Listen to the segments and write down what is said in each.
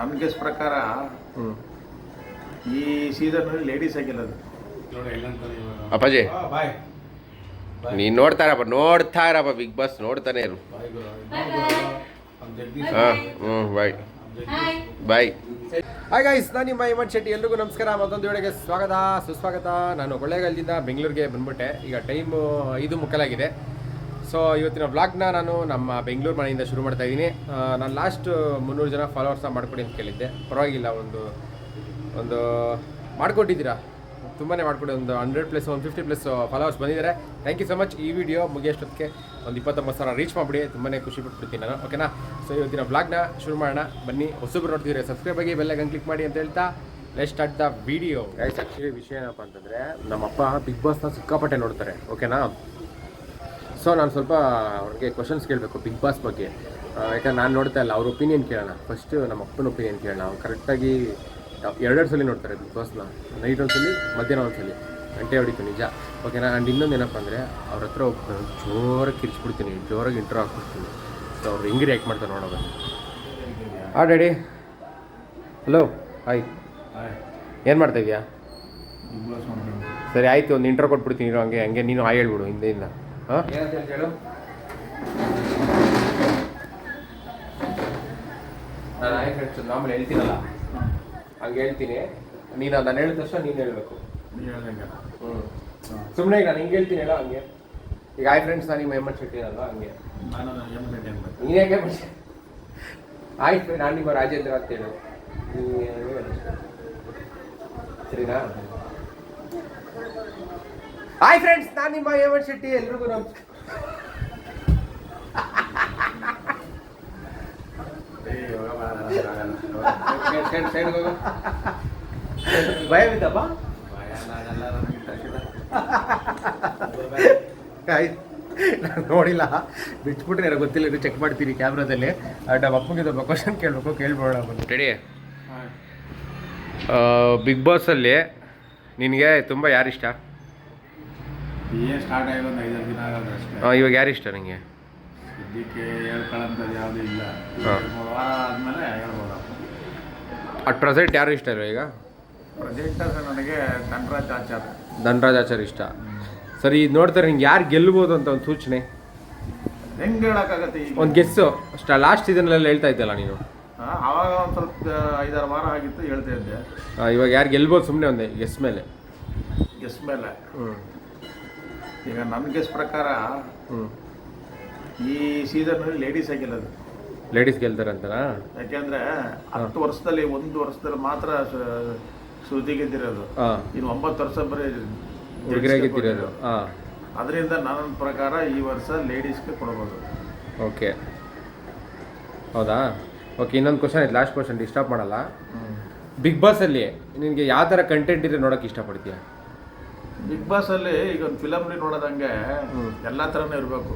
ನನ್ನ ಗೆಸ್ ಪ್ರಕಾರ ಹ್ಞೂ ಈ ಸೀಸನ್ ಲೇಡೀಸ್ ಆಗಿಲ್ಲದು ಅಪ್ಪಾಜಿ. ನೀನು ನೋಡ್ತಾರಪ್ಪ ನೋಡ್ತಾ ಇರಪ್ಪ ಬಿಗ್ ಬಾಸ್ ನೋಡ್ತಾನೆ ಇರು. ಹಾಂ ಹ್ಞೂ ಬಾಯ್. ಬಾಯ್. ಹಾಯ್ ಗೈಸ್ ನಾನು ನಿಮ್ಮ ಹಿಮಂತ್ ಶೆಟ್ಟಿ ಎಲ್ರಿಗೂ ನಮಸ್ಕಾರ. ಮತ್ತೊಂದು ವೇಳೆಗೆ ಸ್ವಾಗತ. ಸುಸ್ವಾಗತ. ನಾನು ಕೊಳ್ಳೇಗಾಲದಿಂದ ಬೆಂಗಳೂರಿಗೆ ಬಂದ್ಬಿಟ್ಟೆ. ಈಗ ಟೈಮು ಇದು ಮುಕ್ಕಲಾಗಿದೆ. ಸೊ ಇವತ್ತಿನ ವ್ಲಾಗ್ನ ನಾನು ನಮ್ಮ ಬೆಂಗಳೂರು ಮನೆಯಿಂದ ಶುರು ಮಾಡ್ತಾ ಇದ್ದೀನಿ. ನಾನು ಲಾಸ್ಟ್ ಮುನ್ನೂರು ಜನ ಫಾಲೋವರ್ಸ್ನ ಮಾಡ್ಕೊಡಿ ಅಂತ ಕೇಳಿದ್ದೆ. ಪರವಾಗಿಲ್ಲ, ಒಂದು ಒಂದು ಮಾಡಿಕೊಟ್ಟಿದ್ದೀರಾ? ತುಂಬಾ ಮಾಡಿಕೊಡಿ, ಒಂದು ಹಂಡ್ರೆಡ್ ಪ್ಲಸ್ ಒಂದು ಫಿಫ್ಟಿ ಪ್ಲಸ್ ಫಾಲೋವರ್ಸ್ ಬಂದಿದ್ದಾರೆ. ಥ್ಯಾಂಕ್ ಯು ಸೊ ಮಚ್ ಈ ವಿಡಿಯೋ ಮುಗಿಯೋಷ್ಟೊತ್ತಿಗೆ ಒಂದು ಇಪ್ಪತ್ತೊಂಬತ್ತು ಸಾವಿರ ರೀಚ್ ಮಾಡಿಬಿಡಿ. ತುಂಬಾ ಖುಷಿ ಪಟ್ಬಿಡ್ತೀನಿ ನಾನು ಓಕೆನಾ ಸೊ ಇವತ್ತಿನ ವ್ಲಾಗ್ನ ಶುರು ಮಾಡೋಣ. ಬನ್ನಿ, ಹೊಸಬ್ರು ನೋಡ್ತಿದ್ರೆ ಸಬ್ಸ್ಕ್ರೈಬ್ ಆಗಿ ಬೆಲ್ಲೈಕನ್ ಕ್ಲಿಕ್ ಮಾಡಿ ಅಂತ ಹೇಳ್ತಾ let start the video guys actually ವಿಷಯ ಏನಪ್ಪ ಅಂತಂದರೆ, ನಮ್ಮಪ್ಪ ಬಿಗ್ ಬಾಸ್ನ ಸಿಕ್ಕಾಪಟ್ಟೆ ನೋಡ್ತಾರೆ ಓಕೆನಾ ಸೊ ನಾನು ಸ್ವಲ್ಪ ಅವ್ರಿಗೆ ಕ್ವಶನ್ಸ್ ಕೇಳಬೇಕು ಬಿಗ್ ಬಾಸ್ ಬಗ್ಗೆ. ಯಾಕಂದ್ರೆ ನಾನು ನೋಡ್ತಾ ಇಲ್ಲ ಅವ್ರ ಒಪಿನಿಯನ್ ಕೇಳೋಣ. ಫಸ್ಟ್ ನಮ್ಮ ಅಪ್ಪನ ಒಪಿನಿಯನ್ ಕೇಳೋಣ. ಅವ್ರು ಕರೆಕ್ಟಾಗಿ ಎರಡೆರಡು ಸಲ ನೋಡ್ತಾರೆ ಬಿಗ್ ಬಾಸ್ನ ನೈಟ್ ಒಂದ್ಸಲಿ ಮಧ್ಯಾಹ್ನ ಒಂದ್ಸಲಿ ಗಂಟೆ ಹೊಡಿತು ನಿಜ. ಓಕೆನಾ ಆ್ಯಂಡ್ ಇನ್ನೊಂದು ಏನಪ್ಪ ಅಂದರೆ ಅವ್ರ ಹತ್ರ ಒಬ್ಬ ಜೋರಾಗಿ ಕಿರ್ಚ್ಬಿಡ್ತೀನಿ ಜೋರಾಗಿ ಇಂಟ್ರೋ ಹಾಕ್ಬಿಡ್ತೀನಿ. ಸೊ ಅವ್ರು ಹೆಂಗೆ ರಿಯಾಕ್ಟ್ ಮಾಡ್ತಾರೆ ನೋಡೋದು ಆ ಡ್ಯಾಡಿ. ಹಲೋ ಹಾಯ್ ಏನು ಮಾಡ್ತಾ ಇದೆಯಾ? ಸರಿ ಆಯಿತು ಒಂದು ಇಂಟ್ರೋ ಕೊಟ್ಬಿಡ್ತೀನಿ ಇರೋ ಹಂಗೆ ಹಂಗೆ ನೀನು ಹಾಯ್ ಹೇಳ್ಬಿಡು ಹಿಂದೆಯಿಂದ ಹಾಂ? ಹೇಳು? ನಾನು ಆಯ್ ಫ್ರೆಂಡ್ಸ್ ಮಾಮೂಲಿ ಹೇಳ್ತೀನಲ್ಲ? ಹಂಗೆ ಹೇಳ್ತೀನಿ. ನೀನು ನಾನು ಹೇಳಿದ ತಕ್ಷಣ ನೀನು ಹೇಳಬೇಕು. ಹ್ಞೂ ಸುಮ್ಮನೆ ಈಗ ನಾನು ಹಿಂಗೆ ಹೇಳ್ತೀನಿ ಹೇಳೋ ಹಂಗೆ? ಈಗ ಆಯ್ ಫ್ರೆಂಡ್ಸ್ ನಾನು ನಿಮ್ಮ ಶೆಟ್ಟಿ ಅಲ್ವಾ ಹಂಗೆ? ನಾನು ಹೇಗೆ ಆಯ್ತು ನಾನು ನಿಮ್ಮ ರಾಜೇಂದ್ರ ಅಂತ ಹೇಳು. ನೀನು ಹೇಳು. ಸರಿನಾ? ಹಾಯ್ ಫ್ರೆಂಡ್ಸ್ ನಾನು ನಿಮ್ಮ ಹೇಮಂತ್ ಶೆಟ್ಟಿ ಎಲ್ರಿಗೂ ನಮಸ್ಕಾರ ಭಯ ಬಿದ್ದಪ್ಪ? ನಾನು ನೋಡಿಲ್ಲ. ಬಿಚ್ಬಿಟ್ರೆ ನನಗೆ ಗೊತ್ತಿಲ್ಲ ಇದು ಚೆಕ್ ಮಾಡ್ತೀನಿ ಕ್ಯಾಮ್ರಾದಲ್ಲಿ. ನಮ್ಮ ಅಪ್ಪಗೆ ಸ್ವಲ್ಪ ಕ್ವಶನ್ ಕೇಳಬೇಕು ಕೇಳ್ಬೋಣ ಬಂದು ರೆಡಿ ಬಿಗ್ ಬಾಸಲ್ಲಿ ನಿನಗೆ ತುಂಬ ಯಾರಿಷ್ಟ? ಏನ್ ಸ್ಟಾರ್ಟ್ ಆಗಿ ಒಂದು ಐದಾರು ದಿನ ಆಗೋದು ಅಷ್ಟೇ. ಆ, ಇವಾಗ ಯಾರು ನನಗೆ ಸದ್ಯಕ್ಕೆ ಹೇಳ್ಕೊಳ್ಳೋಂಥದ್ದು ಯಾವುದೂ ಇಲ್ಲ. ಹಾ. ಮೂರು ವಾರ ಆದಮೇಲೆ ಅಟ್ ಪ್ರೆಸೆಂಟ್ ಯಾರು ಇಷ್ಟ ಇಲ್ಲ ಈಗ? ಪ್ರೆಸೆಂಟ್ ನನಗೆ ಧನರಾಜ್ ಆಚಾರ್. ಧನರಾಜ್ ಆಚಾರ್ ಇಷ್ಟ. ಸರಿ ಇದು ನೋಡ್ತಾರೆ ನಿಂಗೆ ಯಾರು ಗೆಲ್ಬೋದು ಅಂತ ಒಂದು ಸೂಚನೆ. ಹೆಂಗೆ ಹೇಳೋಕ್ಕಾಗತ್ತೆ ಈಗ? ಒಂದು ಗೆಸ್ಸು. ಅಷ್ಟ ಲಾಸ್ಟ್ ಸೀಸನ್ಲೆಲ್ಲ ಹೇಳ್ತಾ ಇದ್ದಲ್ಲ ನೀನು? ಅವಾಗ ಆವಾಗ ಒಂದು ಸ್ವಲ್ಪ ಐದಾರು ವಾರ ಆಗಿತ್ತು ಹೇಳ್ತಾ ಇದ್ದೆ. ಆ, ಇವಾಗ ಯಾರು ಗೆಲ್ಬೋದು ಸುಮ್ಮನೆ ಒಂದೇ ಗೆಸ್ ಮೇಲೆ. ಗೆಸ್ ಮೇಲೆ. ಹ್ಞೂ ಈಗ ನನ್ನ ಗೆಸ್ ಪ್ರಕಾರ ಹ್ಞೂ ಈ ಸೀಸನ್ ಲೇಡೀಸ್ ಆಗಿಲ್ಲದು ಲೇಡೀಸ್ ಗೆಲ್ತಾರೆ ಅಂತಾರ ಯಾಕೆಂದ್ರೆ ಹತ್ತು ವರ್ಷದಲ್ಲಿ ಒಂದು ವರ್ಷದಲ್ಲಿ ಮಾತ್ರ ಸುದ್ದಿ ಗೆದ್ದಿರೋದು. ಹಾಂ. ಇನ್ನು ಒಂಬತ್ತು ವರ್ಷ ಬರೀ ಹಾಂ. ಅದರಿಂದ ನನ್ನ ಪ್ರಕಾರ ಈ ವರ್ಷ ಲೇಡೀಸ್ಗೆ ಕೊಡ್ಬೋದು. ಓಕೆ. ಹೌದಾ? ಓಕೆ ಇನ್ನೊಂದು ಕ್ವಶನ್ ಐತೆ ಲಾಸ್ಟ್ ಕ್ವಶನ್ ಡಿಸ್ಟರ್ಬ್ ಮಾಡಲ್ಲ. ಬಿಗ್ ಬಾಸಲ್ಲಿ ನಿನಗೆ ಯಾವ ಥರ ಕಂಟೆಂಟ್ ಇದ್ರೆ ನೋಡೋಕೆ ಇಷ್ಟಪಡ್ತೀಯ? ಬಿಗ್ ಬಾಸ್ ಅಲ್ಲಿ ಈಗ ಒಂದು ಫಿಲಮ್ಲಿ ನೋಡೋದಂಗೆ ಹ್ಮ್. ಎಲ್ಲಾ ಥರನೂ ಇರಬೇಕು.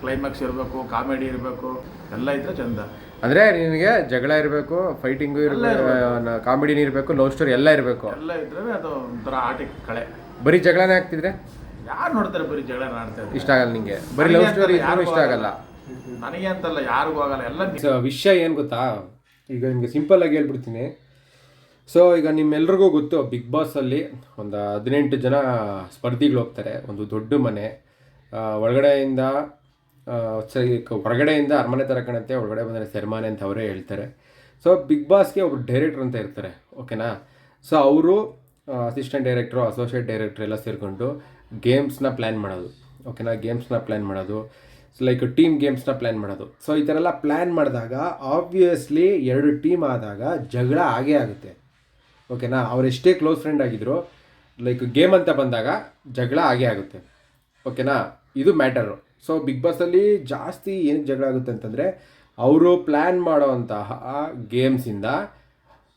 ಕ್ಲೈಮ್ಯಾಕ್ಸ್ ಇರಬೇಕು ಕಾಮಿಡಿ ಇರಬೇಕು ಎಲ್ಲ ಇದ್ರೆ ಚಂದ. ಅಂದ್ರೆ ನಿನಗೆ ಜಗಳ ಇರಬೇಕು ಫೈಟಿಂಗು ಇರಬೇಕು ಕಾಮಿಡಿನೂ ಇರಬೇಕು ಲವ್ ಸ್ಟೋರಿ ಎಲ್ಲ ಇರಬೇಕು. ಎಲ್ಲ ಇದ್ರೆ ಅದು ಒಂಥರ ಆಟಿಕ್ ಕಳೆ. ಬರೀ ಜಗಳನೇ ಆಗ್ತಿದ್ರೆ? ಯಾರು ನೋಡ್ತಾರೆ ಬರೀ ಜಗಳ ಆಡ್ತಾರೆ ಇಷ್ಟ ಆಗಲ್ಲ ನಿಂಗೆ. ಬರೀ ಲವ್ ಸ್ಟೋರಿ ಯಾರು ಇಷ್ಟ ಆಗಲ್ಲ. ನನಗೆ ಅಂತಲ್ಲ ಯಾರಿಗೂ ಆಗಲ್ಲ. ಎಲ್ಲ ವಿಷಯ ಏನು ಗೊತ್ತಾ? ಈಗ ನಿಮಗೆ ಸಿಂಪಲ್ ಆಗಿ ಹೇಳ್ಬಿಡ್ತೀನಿ. ಸೊ ಈಗ ನಿಮ್ಮೆಲ್ರಿಗೂ ಗೊತ್ತು ಬಿಗ್ ಬಾಸಲ್ಲಿ ಒಂದು ಹದಿನೆಂಟು ಜನ ಸ್ಪರ್ಧಿಗಳು ಹೋಗ್ತಾರೆ, ಒಂದು ದೊಡ್ಡ ಮನೆ. ಒಳಗಡೆಯಿಂದ ಹೊರಗಡೆಯಿಂದ ಅರಮನೆ ಥರ ಕಾಣುತ್ತೆ, ಒಳಗಡೆ ಬಂದರೆ ಸೆರ್ಮಾನೆ ಅಂತ ಅವರೇ ಹೇಳ್ತಾರೆ. ಸೊ ಬಿಗ್ ಬಾಸ್ಗೆ ಒಬ್ರು ಡೈರೆಕ್ಟ್ರ್ ಅಂತ ಇರ್ತಾರೆ ಓಕೆನಾ ಸೊ ಅವರು ಅಸಿಸ್ಟೆಂಟ್ ಡೈರೆಕ್ಟ್ರು ಅಸೋಸಿಯೇಟ್ ಡೈರೆಕ್ಟ್ರು ಎಲ್ಲ ಸೇರಿಕೊಂಡು ಗೇಮ್ಸ್ನ ಪ್ಲ್ಯಾನ್ ಮಾಡೋದು ಓಕೆನಾ ಗೇಮ್ಸ್ನ ಪ್ಲ್ಯಾನ್ ಮಾಡೋದು ಲೈಕ್ ಟೀಮ್ ಗೇಮ್ಸ್ನ ಪ್ಲ್ಯಾನ್ ಮಾಡೋದು. ಸೊ ಈ ಥರ ಎಲ್ಲ ಪ್ಲ್ಯಾನ್ ಮಾಡಿದಾಗ ಆಬ್ವಿಯಸ್ಲಿ ಎರಡು ಟೀಮ್ ಆದಾಗ ಜಗಳ ಆಗೇ ಆಗುತ್ತೆ. ಓಕೆನಾ? ಅವ್ರು ಎಷ್ಟೇ ಕ್ಲೋಸ್ ಫ್ರೆಂಡ್ ಆಗಿದ್ರು ಲೈಕ್ ಗೇಮ್ ಅಂತ ಬಂದಾಗ ಜಗಳ ಆಗೇ ಆಗುತ್ತೆ. ಓಕೆನಾ? ಇದು ಮ್ಯಾಟರು ಸೊ ಬಿಗ್ ಬಾಸಲ್ಲಿ ಜಾಸ್ತಿ ಏನಕ್ಕೆ ಜಗಳ ಆಗುತ್ತೆ ಅಂತಂದರೆ, ಅವರು ಪ್ಲ್ಯಾನ್ ಮಾಡೋವಂತಹ ಗೇಮ್ಸಿಂದ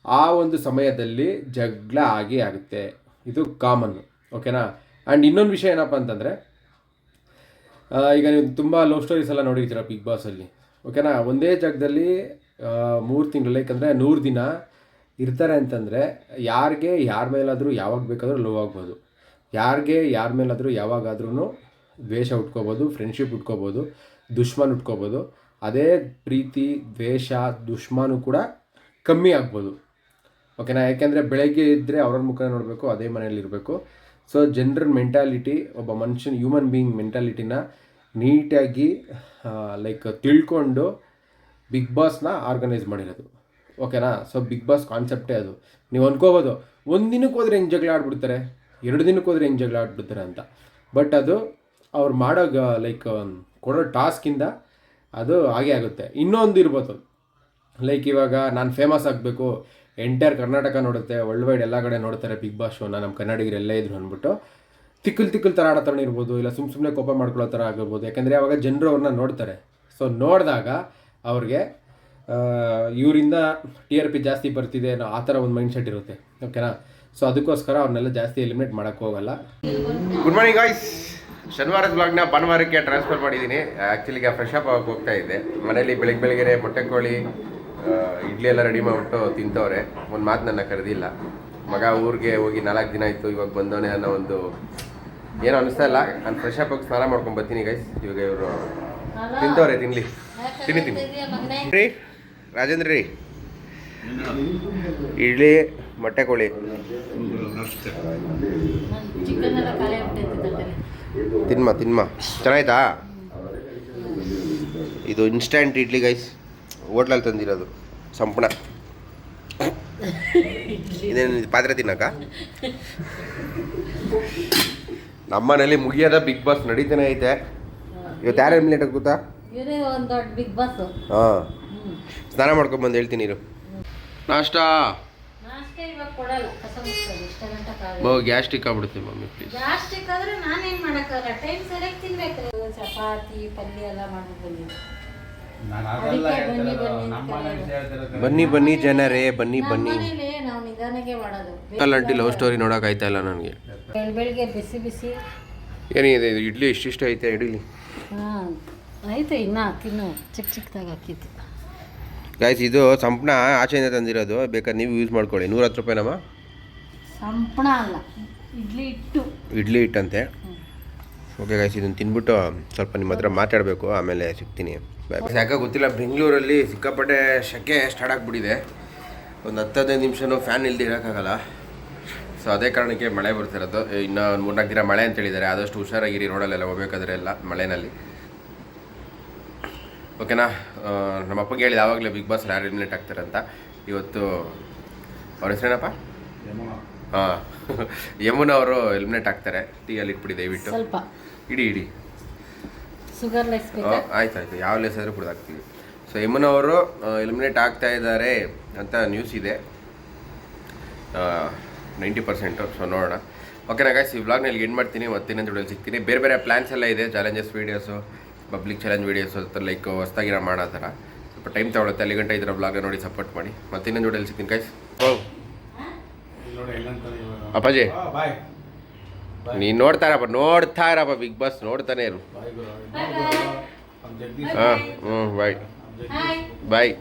ಆ ಒಂದು ಸಮಯದಲ್ಲಿ ಜಗಳ ಆಗೇ ಆಗುತ್ತೆ. ಇದು ಕಾಮನ್ನು ಓಕೆನಾ? ಆ್ಯಂಡ್ ಇನ್ನೊಂದು ವಿಷಯ ಏನಪ್ಪ ಅಂತಂದರೆ ಈಗ ನೀವು ತುಂಬ ಲವ್ ಸ್ಟೋರೀಸ್ ಎಲ್ಲ ನೋಡಿರ್ತೀರ ಬಿಗ್ ಬಾಸಲ್ಲಿ ಓಕೆನಾ? ಒಂದೇ ಜಾಗದಲ್ಲಿ ಮೂರು ತಿಂಗಳು ಲೈಕ್ ಅಂದರೆ ನೂರು ದಿನ ಇರ್ತಾರೆ ಅಂತಂದರೆ ಯಾರಿಗೆ ಯಾರ ಮೇಲಾದರೂ ಯಾವಾಗ ಬೇಕಾದರೂ ಲವ್ ಆಗ್ಬೋದು. ಯಾರಿಗೆ ಯಾರ ಮೇಲಾದರೂ ಯಾವಾಗಾದ್ರೂ ದ್ವೇಷ ಉಟ್ಕೋಬೋದು ಫ್ರೆಂಡ್ಶಿಪ್ ಉಟ್ಕೋಬೋದು, ದುಶ್ಮನ್ ಉಟ್ಕೋಬೋದು, ಅದೇ ಪ್ರೀತಿ, ದ್ವೇಷ, ದುಶ್ಮನು ಕೂಡ ಕಮ್ಮಿ ಆಗ್ಬೋದು. ಓಕೆನಾ ಯಾಕೆಂದರೆ ಬೆಳಗ್ಗೆ ಇದ್ದರೆ ಅವ್ರ ಮುಖ ನೋಡಬೇಕು, ಅದೇ ಮನೆಯಲ್ಲಿರಬೇಕು ಸೊ ಜನರಲ್ ಮೆಂಟಾಲಿಟಿ ಒಬ್ಬ ಮನುಷ್ಯನ ಹ್ಯೂಮನ್ ಬೀಯಿಂಗ್ ಮೆಂಟಾಲಿಟಿನ ನೀಟಾಗಿ ಲೈಕ್ ತಿಳ್ಕೊಂಡು ಬಿಗ್ ಬಾಸ್ನ ಆರ್ಗನೈಸ್ ಮಾಡಿರೋದು. ಓಕೆನಾ? ಸೊ ಬಿಗ್ ಬಾಸ್ ಕಾನ್ಸೆಪ್ಟೇ ಅದು. ನೀವು ಅನ್ಕೋಬೋದು, ಒಂದು ದಿನಕ್ಕೆ ಹೋದ್ರೆ ಹೆಂಗೆ ಜಗಳ ಆಡ್ಬಿಡ್ತಾರೆ, ಎರಡು ದಿನಕ್ಕೆ ಹೋದ್ರೆ ಹೆಂಗೆ ಜಗಳ ಆಡ್ಬಿಡ್ತಾರೆ ಅಂತ. ಬಟ್ ಅದು ಅವ್ರು ಮಾಡೋ ಲೈಕ್ ಕೊಡೋ ಟಾಸ್ಕಿಂದ ಅದು ಹಾಗೆ ಆಗುತ್ತೆ. ಇನ್ನೊಂದು ಇರ್ಬೋದು. ಲೈಕ್ ಇವಾಗ ನಾನು ಫೇಮಸ್ ಆಗಬೇಕು ಎಂಟೈರ್ ಕರ್ನಾಟಕ ನೋಡುತ್ತೆ ವರ್ಲ್ಡ್ ವೈಡ್ ಎಲ್ಲ ಕಡೆ ನೋಡ್ತಾರೆ ಬಿಗ್ ಬಾಸ್ ಶೋನ ನಮ್ಮ ಕನ್ನಡಿಗರು ಎಲ್ಲ ಇದ್ರು ಅಂದ್ಬಿಟ್ಟು. ತಿಕ್ಕಲ್ ತಿಕ್ಕಲ್ ಥರ ಆಡೋ ಇರ್ಬೋದು, ಇಲ್ಲ ಸುಮ್ಮ ಸುಮ್ಮನೆ ಕೋಪ ಮಾಡ್ಕೊಳ್ಳೋ ಥರ ಆಗಿರ್ಬೋದು. ಯಾಕಂದರೆ ಅವಾಗ ಜನರು ಅವ್ರನ್ನ ನೋಡ್ತಾರೆ. ಸೊ ನೋಡಿದಾಗ ಅವ್ರಿಗೆ ಇವರಿಂದ ಟಿ ಆರ್ ಪಿ ಜಾಸ್ತಿ ಬರ್ತಿದೆ ಅನ್ನೋ ಆ ಥರ ಒಂದು ಮೈಂಡ್ ಸೆಟ್ ಇರುತ್ತೆ ಓಕೆನಾ ಸೊ ಅದಕ್ಕೋಸ್ಕರ ಅವ್ರನ್ನೆಲ್ಲ ಜಾಸ್ತಿ ಎಲಿಮಿನೇಟ್ ಮಾಡೋಕ್ಕೆ ಹೋಗಲ್ಲ. ಗುಡ್ ಮಾರ್ನಿಂಗ್ ಗಾಯ್ಸ್ ಶನಿವಾರದ ಬ್ಲಾಗ್ನ ಭಾನುವಾರಕ್ಕೆ ಟ್ರಾನ್ಸ್ಫರ್ ಮಾಡಿದ್ದೀನಿ. ಆ್ಯಕ್ಚುಲಿಗೆ ಈಗ ಫ್ರೆಶ್ ಅಪ್ ಆಗಿ ಹೋಗ್ತಾ ಇದ್ದೆ ಮನೇಲಿ ಬೆಳಗ್ಗೆ ಬೆಳಗ್ಗೆ ಮೊಟ್ಟೆ ಕೋಳಿ ಇಡ್ಲಿ ಎಲ್ಲ ರೆಡಿ ಮಾಡಿಬಿಟ್ಟು ತಿಂತವ್ರೆ. ಒಂದು ಮಾತು ನನ್ನ ಕರೆದಿಲ್ಲ. ಮಗ ಊರಿಗೆ ಹೋಗಿ ನಾಲ್ಕು ದಿನ ಆಯಿತು ಇವಾಗ ಬಂದವನೆ ಅನ್ನೋ ಒಂದು ಏನೋ ಅನಿಸ್ತಾ ಇಲ್ಲ. ನಾನು ಫ್ರೆಶ್ ಅಪ್ ಹೋಗಿ ಸ್ನಾನ ಮಾಡ್ಕೊಂಡು ಬರ್ತೀನಿ ಗೈಸ್ ಇವಾಗ ಇವರು ತಿಂತವ್ರೆ ತಿನ್ಲಿ. ತಿನ್ನಿ ತಿನ್ನಿ. ರೀ ರಾಜೇಂದ್ರ ರೀ. ಇಡ್ಲಿ ಮೊಟ್ಟೆ ಕೋಳಿ. ತಿನ್ಮ ತಿನ್ಮ. ಚೆನ್ನಾಯ್ತಾ? ಇದು ಇನ್ಸ್ಟಂಟ್ ಇಡ್ಲಿ ಗೈಸ್ ಹೋಟ್ಲಲ್ಲಿ ತಂದಿರೋದು. ಸಂಪಣ ಇದೇನು ಇದು ಪಾತ್ರೆ ತಿನ್ನಕ? ನಮ್ಮನೇಲಿ ಮುಗಿಯೋದ ಬಿಗ್ ಬಾಸ್ ನಡೀತಾನೆ ಐತೆ. ಇವತ್ತು ಯಾರು ಎಲಿಮಿನೇಟ್ ಗೊತ್ತಾ? ಹಾಂ. ಸ್ನಾನ ಮಾಡ್ಕೊಂಬಂದು ಹೇಳ್ತೀನಿ ಇರು. ನಾಷ್ಟ? ಬೋ ಗ್ಯಾಸ್ಟಿಕ್ ಆಗ್ಬಿಡುತ್ತೆ ಮಮ್ಮಿ ಪ್ಲೀಸ್ ಗ್ಯಾಸ್ಟ್ರಿಕ್ ಆದ್ರೆ ನಾನೇನ್ ಮಾಡಕ್ಕಾಗಲ್ಲ. ಟೈಮ್ ಸರಿಯಾಗಿ ತಿನ್ಬೇಕು ಚಪಾತಿ ಪಲ್ಯ ಎಲ್ಲ ಅದಕ್ಕೆ ಬನ್ನಿ ಬನ್ನಿ ಜನರೇ ಬನ್ನಿ ಬನ್ನಿ. ಮನೇಲಿ ನಾವು ನಿಧಾನಕ್ಕೆ ಮಾಡೋದು. ಅಲ್ಲ ಆಂಟಿ ಲವ್ ಸ್ಟೋರಿ ನೋಡಕ್ ಆಯ್ತಾ ಇಲ್ಲ ನನಗೆ? ಬೆಳ್ ಬೆಳಿಗ್ಗೆ ಬಿಸಿ ಬಿಸಿ. ಏನಿದೆ ಇದು ಇಡ್ಲಿ ಇಷ್ಟಿಷ್ಟ ಐತೆ ಇಡ್ಲಿ. ಹಾ ಆಯ್ತು ಇನ್ನ ತಿನ್ನು. ಚಿಕ್ಕ ಚಿಕ್ಕದಾಗ ಹಾಕಿದ್ದು. ಗಾಯ್ಸ್ ಇದು ಸಂಪಣ ಆಚೆಯಿಂದ ತಂದಿರೋದು. ಬೇಕಾದ್ರೆ ನೀವು ಯೂಸ್ ಮಾಡ್ಕೊಳ್ಳಿ. ನೂರ ಹತ್ತು ರೂಪಾಯಿನಮ್ಮ ಸಂಪಣ ಅಲ್ಲ ಇಡ್ಲಿ ಹಿಟ್ಟು. ಇಡ್ಲಿ ಹಿಟ್ಟಂತೆ. ಓಕೆ ಗಾಯ್ಸ್ ಇದನ್ನು ತಿನ್ಬಿಟ್ಟು ಸ್ವಲ್ಪ ನಿಮ್ಮ ಹತ್ರ ಮಾತಾಡಬೇಕು. ಆಮೇಲೆ ಸಿಗ್ತೀನಿ. ಯಾಕೆ ಗೊತ್ತಿಲ್ಲ ಬೆಂಗಳೂರಲ್ಲಿ ಸಿಕ್ಕಾಪಟ್ಟೆ ಶೆಕೆ ಸ್ಟಾರ್ಟ್ ಆಗಿಬಿಟ್ಟಿದೆ. ಒಂದು ಹತ್ತು ಹದಿನೈದು ನಿಮಿಷನೂ ಫ್ಯಾನ್ ಇಲ್ಲದೆ ಇರೋಕ್ಕಾಗಲ್ಲ. ಸೊ ಅದೇ ಕಾರಣಕ್ಕೆ ಮಳೆ ಬರ್ತಿರೋದು ಇನ್ನು ಒಂದು ಮೂರ್ನಾಲ್ಕು ದಿನ ಮಳೆ ಅಂತ ಹೇಳಿದ್ದಾರೆ. ಆದಷ್ಟು ಹುಷಾರಾಗಿರಿ ರೋಡಲ್ಲೆಲ್ಲ ಹೋಗ್ಬೇಕಾದ್ರೆ ಎಲ್ಲ ಮಳೆನಲ್ಲಿ. ಓಕೆನಾ? ನಮ್ಮ ಅಪ್ಪಗೆ ಹೇಳಿದ ಯಾವಾಗಲೇ ಬಿಗ್ ಬಾಸ್ ಯಾರು ಎಲಿಮಿನೇಟ್ ಆಗ್ತಾರೆ ಅಂತ ಇವತ್ತು ಅವ್ರ ಹೆಸರೇನಪ್ಪ? ಹಾಂ. ಯಮುನಾ ಅವರು ಎಲಿಮಿನೇಟ್ ಆಗ್ತಾರೆ. ಟೀ ಅಲ್ಲಿ ಇಟ್ಬಿಡಿ ದಯವಿಟ್ಟು. ಸ್ವಲ್ಪ. ಇಡಿ ಇಡಿ. ಆಯ್ತು ಆಯ್ತು. ಯಾವ ಲೆಸ್ ಆದರೂ ಕುಡ್ದಾಕ್ತೀವಿ ಸೊ ಯಮುನಾ ಅವರು ಎಲಿಮಿನೇಟ್ ಆಗ್ತಾ ಇದ್ದಾರೆ ಅಂತ ನ್ಯೂಸ್ ಇದೆ. ನೈಂಟಿ ಪರ್ಸೆಂಟು ಸೊ ನೋಡೋಣ. ಓಕೆನಾ ಗಾಯ್ಸ್ ಈ ವ್ಲಾಗ್ನ ಇಲ್ಲಿ ಎಂಡ್ ಮಾಡ್ತೀನಿ. ಮತ್ತೆ ಇನ್ನೊಂದು ವಿಡಿಯೋ ಸಿಗ್ತೀನಿ. ಬೇರೆ ಬೇರೆ ಪ್ಲ್ಯಾನ್ಸ್ ಎಲ್ಲ ಇದೆ. Challenges videos public challenge videos like ಹೊಸ್ದಾಗಿರ ನಾವು ಮಾಡೋ ಥರ. ಸ್ವಲ್ಪ ಟೈಮ್ ತಗೊಳುತ್ತೆ ಅಲ್ಲಿ ಗಂಟೆ ಇದರ ಬ್ಲಾಗ್ ನೋಡಿ ಸಪೋರ್ಟ್ ಮಾಡಿ. ಮತ್ತೆ ಇನ್ನೊಂದು ವಿಡಿಯೋ ಸಿಗ್ತೀನಿ ಕೈಸ್ ಅಪ್ಪಾಜಿ. ನೀನು ನೋಡ್ತಾರಪ್ಪ ನೋಡ್ತಾ ಇರಪ್ಪ ಬಿಗ್ ಬಾಸ್ ನೋಡ್ತಾನೆ ಇರು. ಹಾಂ ಹ್ಞೂ ಬಾಯ್ ಹಾಯ್ ಬಾಯ್